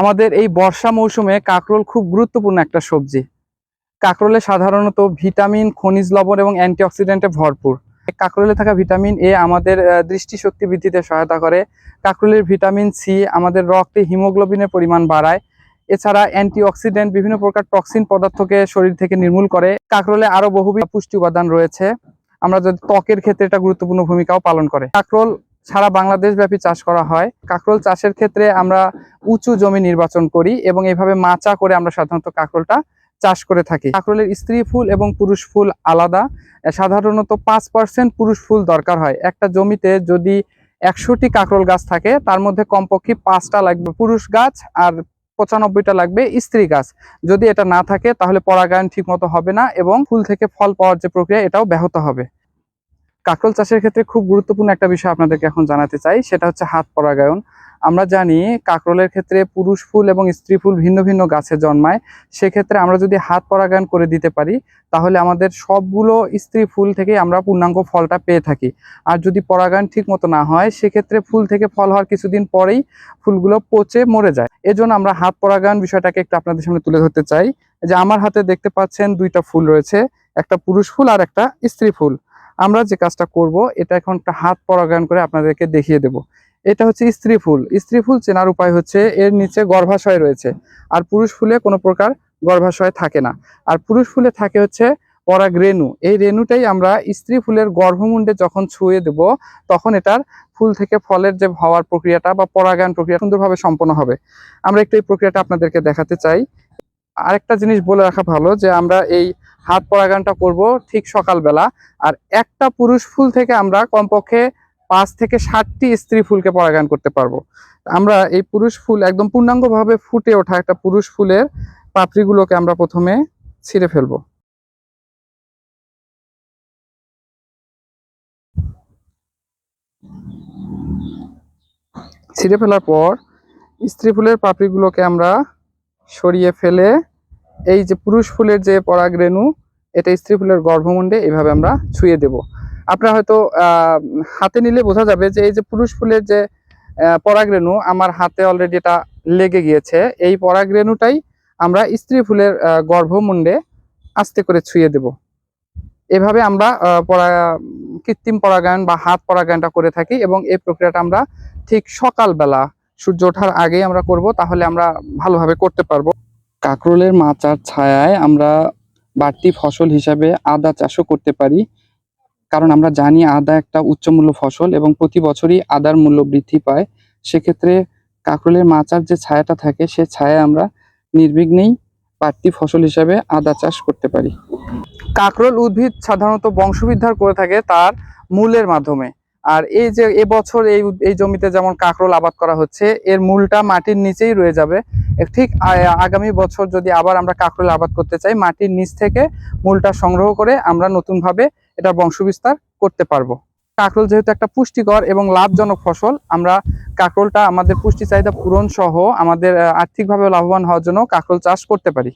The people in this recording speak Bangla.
আমাদের এই বর্ষা মৌসুমে কাঁকরোল খুব গুরুত্বপূর্ণ একটা সবজি। কাঁকরোলে সাধারণত ভিটামিন, খনিজ লবণ এবং অ্যান্টিঅক্সিডেন্টে ভরপুর। কাঁকরোলে থাকা ভিটামিন এ আমাদের দৃষ্টিশক্তি বৃদ্ধিতে সহায়তা করে। কাঁকরোলের ভিটামিন সি আমাদের রক্তে হিমোগ্লোবিনের পরিমাণ বাড়ায়। এছাড়া অ্যান্টিঅক্সিডেন্ট বিভিন্ন প্রকার টক্সিন পদার্থকে শরীর থেকে নির্মূল করে। কাঁকরোলে আরও বহুবিধ পুষ্টি উপাদান রয়েছে। আমরা যদি ত্বকের ক্ষেত্রে এটা গুরুত্বপূর্ণ ভূমিকাও পালন করে। কাঁকরোল সারা বাংলাদেশ ব্যাপী চাষ করা হয়। কাঁকরোল চাষের ক্ষেত্রে আমরা উঁচু জমি নির্বাচন করি এবং এইভাবে মাচা করে আমরা সাধারণত কাঁকরোলটা চাষ করে থাকি। কাঁকরোলের স্ত্রী ফুল এবং পুরুষ ফুল আলাদা। সাধারণত পাঁচ পার্সেন্ট পুরুষ ফুল দরকার হয়। একটা জমিতে যদি একশোটি কাঁকরোল গাছ থাকে, তার মধ্যে কমপক্ষে পাঁচটা লাগবে পুরুষ গাছ আর পঁচানব্বইটা লাগবে স্ত্রী গাছ। যদি এটা না থাকে, তাহলে পরাগায়ন ঠিক মতো হবে না এবং ফুল থেকে ফল পাওয়ার যে প্রক্রিয়া, এটাও ব্যাহত হবে। কাঁকরোল চাষের ক্ষেত্রে খুব গুরুত্বপূর্ণ একটা বিষয় আপনাদেরকে এখন জানাতে চাই, সেটা হচ্ছে হাত পরাগায়ন। আমরা জানি কাঁকরোলের ক্ষেত্রে পুরুষ ফুল এবং স্ত্রী ফুল ভিন্ন ভিন্ন গাছে জন্মায়। সেক্ষেত্রে আমরা যদি হাত পরাগায়ন করে দিতে পারি, তাহলে আমাদের সবগুলো স্ত্রী ফুল থেকে আমরা পূর্ণাঙ্গ ফলটা পেয়ে থাকি। আর যদি পরাগায়ন ঠিক মতো না হয়, সেক্ষেত্রে ফুল থেকে ফল হওয়ার কিছুদিন পরেই ফুলগুলো পচে মরে যায়। এজন্য আমরা হাত পরাগায়ন বিষয়টাকে একটু আপনাদের সামনে তুলে ধরতে চাই। যে আমার হাতে দেখতে পাচ্ছেন দুইটা ফুল রয়েছে, একটা পুরুষ ফুল আর একটা স্ত্রী ফুল। আমরা যে কাজটা করব, এটা এখন একটা হাত পরাগায়ন করে আপনাদেরকে দেখিয়ে দেব। এটা হচ্ছে স্ত্রী ফুল। স্ত্রী ফুল চেনার উপায় হচ্ছে এর নিচে গর্ভাশয় রয়েছে। আর পুরুষ ফুলে কোনো প্রকার গর্ভাশয় থাকে না। আর পুরুষ ফুলে থাকে হচ্ছে পরাগ রেণু। এই রেণুটাই আমরা স্ত্রী ফুলের গর্ভমুণ্ডে যখন ছুঁয়ে দেব, তখন এটার ফুল থেকে ফলের যে হওয়ার প্রক্রিয়াটা বা পরাগায়ন প্রক্রিয়া সুন্দরভাবে সম্পন্ন হবে। আমরা একটু এই প্রক্রিয়াটা আপনাদেরকে দেখাতে চাই। আরেকটা জিনিস বলে রাখা ভালো যে আমরা এই হাত পরাগানটা করব ঠিক সকালবেলা। আর একটা পুরুষ ফুল থেকে আমরা কমপক্ষে পাঁচ থেকে ষাটটি স্ত্রী ফুলকে পরাগায়ন করতে পারব। আমরা এই পুরুষ ফুল একদম পূর্ণাঙ্গভাবে ফুটে ওঠা একটা পুরুষ ফুলের পাপড়িগুলোকে আমরা প্রথমে ছিঁড়ে ফেলব। ছিঁড়ে ফেলার পর স্ত্রী ফুলের পাপড়িগুলোকে আমরা সরিয়ে ফেলে এই যে পুরুষ ফুলের যে পরাগ রেণু এটা স্ত্রী ফুলের গর্ভমুণ্ডে এইভাবে আমরা ছুঁয়ে দেব। আপনারা হয়তো হাতে নিলে বোঝা যাবে যে এই যে পুরুষ ফুলের যে পরাগ রেণু আমার হাতে অলরেডি এটা লেগে গিয়েছে। এই পরাগ রেণুটাই আমরা স্ত্রী ফুলের গর্ভমুণ্ডে আস্তে করে ছুঁয়ে দেব। এভাবে আমরা পরা, কৃত্রিম পরাগায়ন বা হাত পরাগায়নটা করে থাকি এবং এই প্রক্রিয়াটা আমরা ঠিক সকালবেলা সূর্য ওঠার আগেই আমরা করব, তাহলে আমরা ভালোভাবে করতে পারব। কাকরোলের মাচার ছায়ায় আমরা বাড়তি ফসল হিসাবে আদা চাষও করতে পারি। কারণ আমরা জানি আদা একটা উচ্চমূল্য ফসল এবং প্রতি বছরই আদার মূল্য বৃদ্ধি পায়। সেক্ষেত্রে কাকরোলের মাচার যে ছায়াটা থাকে, সে ছায়া আমরা নির্বিঘ্নেই বাড়তি ফসল হিসাবে আদা চাষ করতে পারি। কাকরোল উদ্ভিদ সাধারণত বংশবিদ্ধার করে থাকে তার মূলের মাধ্যমে। আর এই যে এবছর এই এই জমিতে যেমন কাকরোল আবাদ করা হচ্ছে, এর মূলটা মাটির নিচেই রয়ে যাবে। ঠিক আগামী বছর যদি আবার আমরা কাকরোল আবাদ করতে চাই, মাটির নিচ থেকে মূলটা সংগ্রহ করে আমরা নতুনভাবে এটা বংশবিস্তার করতে পারব। কাকরোল যেহেতু একটা পুষ্টিকর এবং লাভজনক ফসল, আমরা কাকরোলটা আমাদের পুষ্টি চাহিদা পূরণ সহ আমাদের আর্থিকভাবে লাভবান হওয়ার জন্য কাকরোল চাষ করতে পারি।